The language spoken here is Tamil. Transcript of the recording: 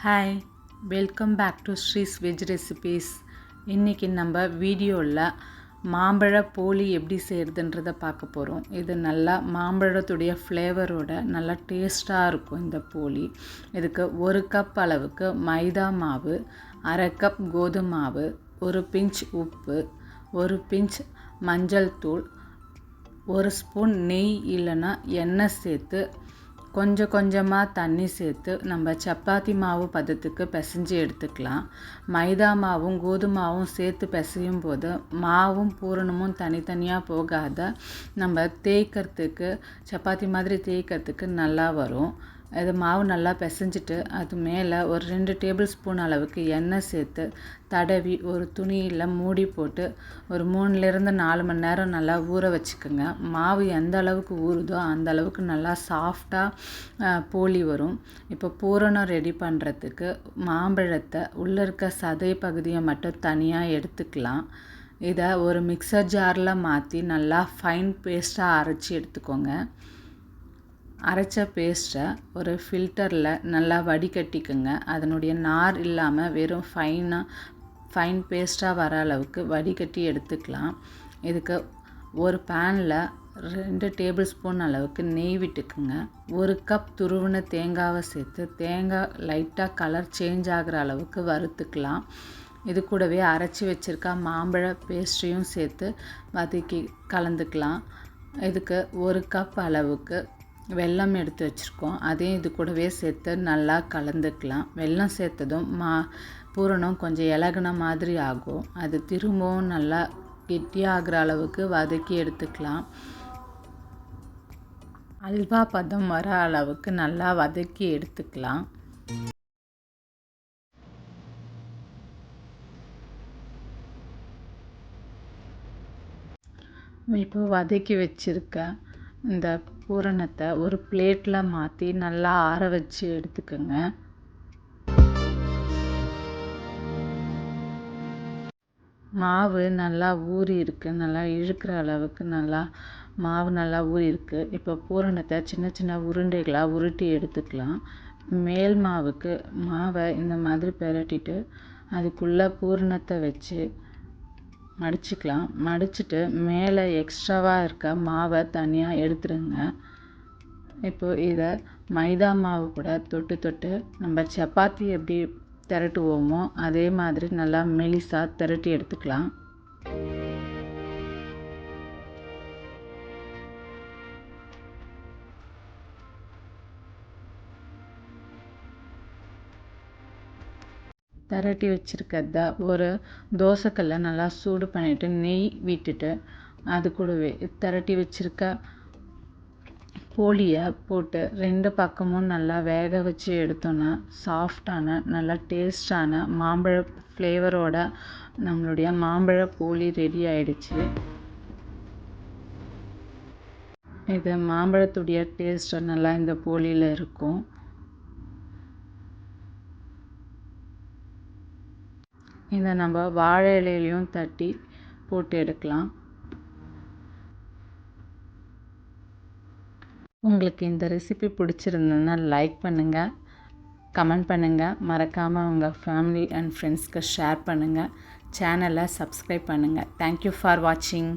Hi welcome back to Sree's veg recipes இன்றைக்கி நம்ம வீடியோவில் மாம்பழ போலி எப்படி செய்கிறதுன்றதை பார்க்க போகிறோம் இது நல்லா மாம்பழத்துடைய ஃப்ளேவரோட நல்லா டேஸ்ட்டாக இருக்கும் இந்த போலி. இதுக்கு ஒரு கப் அளவுக்கு மைதா மாவு அரை கப் கோதுமை மாவு ஒரு பிஞ்ச் உப்பு ஒரு பிஞ்ச் மஞ்சள் தூள் ஒரு ஸ்பூன் நெய் இல்லைன்னா எண்ணெய் சேர்த்து கொஞ்சம் கொஞ்சமாக தண்ணி சேர்த்து நம்ம சப்பாத்தி மாவு பதத்துக்கு பிசைஞ்சு எடுத்துக்கலாம். மைதா மாவும் கோதுமாவும் சேர்த்து பிசையும் போது மாவும் பூரணமும் தனித்தனியாக போகாத நம்ம தேய்க்கிறதுக்கு சப்பாத்தி மாதிரி தேய்க்கிறதுக்கு நல்லா வரும். இது மாவு நல்லா பிசைஞ்சிட்டு அது மேலே ஒரு ரெண்டு டேபிள் ஸ்பூன் அளவுக்கு எண்ணெய் சேர்த்து தடவி ஒரு துணியில் மூடி போட்டு ஒரு மூணுலேருந்து நாலு மணி நேரம் நல்லா ஊற வச்சுக்கோங்க. மாவு எந்த அளவுக்கு ஊறுதோ அந்த அளவுக்கு நல்லா சாஃப்டாக போலி வரும். இப்போ பூரணம் ரெடி பண்ணுறதுக்கு மாம்பழத்தை உள்ளே இருக்க சதை பகுதியை மட்டும் தனியாக எடுத்துக்கலாம். இதை ஒரு மிக்சர் ஜாரில் மாற்றி நல்லா ஃபைன் பேஸ்ட்டாக அரைச்சி எடுத்துக்கோங்க. அரைச்ச பேஸ்ட்டை ஒரு ஃபில்டரில் நல்லா வடிகட்டிக்குங்க. அதனுடைய நார் இல்லாமல் வெறும் ஃபைனாக ஃபைன் பேஸ்ட்டாக வர அளவுக்கு வடிகட்டி எடுத்துக்கலாம். இதுக்கு ஒரு பேனில் ரெண்டு டேபிள் ஸ்பூன் அளவுக்கு நெய் விட்டுக்குங்க. ஒரு கப் துருவின தேங்காவை சேர்த்து தேங்காய் லைட்டாக கலர் சேஞ்ச் ஆகிற அளவுக்கு வறுத்துக்கலாம். இது கூடவே அரைச்சி வச்சுருக்க மாம்பழ பேஸ்ட்ரியும் சேர்த்து வதக்கி கலந்துக்கலாம். இதுக்கு ஒரு கப் அளவுக்கு வெல்லம் எடுத்து வச்சுருக்கோம். அதையும் இது கூடவே சேர்த்து நல்லா கலந்துக்கலாம். வெல்லம் சேர்த்ததும் மா பூரணம் கொஞ்சம் இலகுன மாதிரி ஆகும். அது திரும்பவும் நல்லா கெட்டியாகிற அளவுக்கு வதக்கி எடுத்துக்கலாம். அல்வா பதம் வர அளவுக்கு நல்லா வதக்கி எடுத்துக்கலாம். இப்போ வதக்கி வச்சுருக்கேன் இந்த பூரணத்தை ஒரு பிளேட்டில் மாற்றி நல்லா ஆற வச்சு எடுத்துக்கோங்க. மாவு நல்லா ஊறி இருக்குது நல்லா இழுக்கிற அளவுக்கு நல்லா மாவு நல்லா ஊறி இருக்குது இப்போ பூரணத்தை சின்ன சின்ன உருண்டைகளாக உருட்டி எடுத்துக்கலாம். மேல் மாவுக்கு மாவை இந்த மாதிரி பெரட்டிட்டு அதுக்குள்ளே பூரணத்தை வச்சு மடிச்சுக்கலாம். மடிச்சுட்டு மேலே எக்ஸ்ட்ராவாக இருக்க மாவை தனியாக எடுத்துருங்க. இப்போது இதை மைதா மாவு கூட தொட்டு தொட்டு நம்ம சப்பாத்தி எப்படி திரட்டுவோமோ அதே மாதிரி நல்லா மெலிசாக திரட்டி எடுத்துக்கலாம். திரட்டி வச்சுருக்கத ஒரு தோசைக்கல்லை நல்லா சூடு பண்ணிவிட்டு நெய் விட்டுட்டு அது கூடவே திரட்டி வச்சுருக்க போளியை போட்டு ரெண்டு பக்கமும் நல்லா வேக வச்சு எடுத்தோன்னா சாஃப்டான நல்லா டேஸ்டான மாம்பழ ஃப்ளேவரோட நம்மளுடைய மாம்பழ போளி ரெடி ஆயிடுச்சு. இது மாம்பழத்துடைய டேஸ்ட்டு நல்லா இந்த போளியில் இருக்கும். இதை நம்ம வாழை இலையிலையும் தட்டி போட்டு எடுக்கலாம். உங்களுக்கு இந்த ரெசிபி பிடிச்சிருந்ததுன்னா லைக் பண்ணுங்கள் கமெண்ட் பண்ணுங்கள் மறக்காமல் உங்கள் ஃபேமிலி அண்ட் ஃப்ரெண்ட்ஸ்க்கு ஷேர் பண்ணுங்கள் சேனலை சப்ஸ்கிரைப் பண்ணுங்கள் தேங்க்யூ ஃபார் வாட்சிங்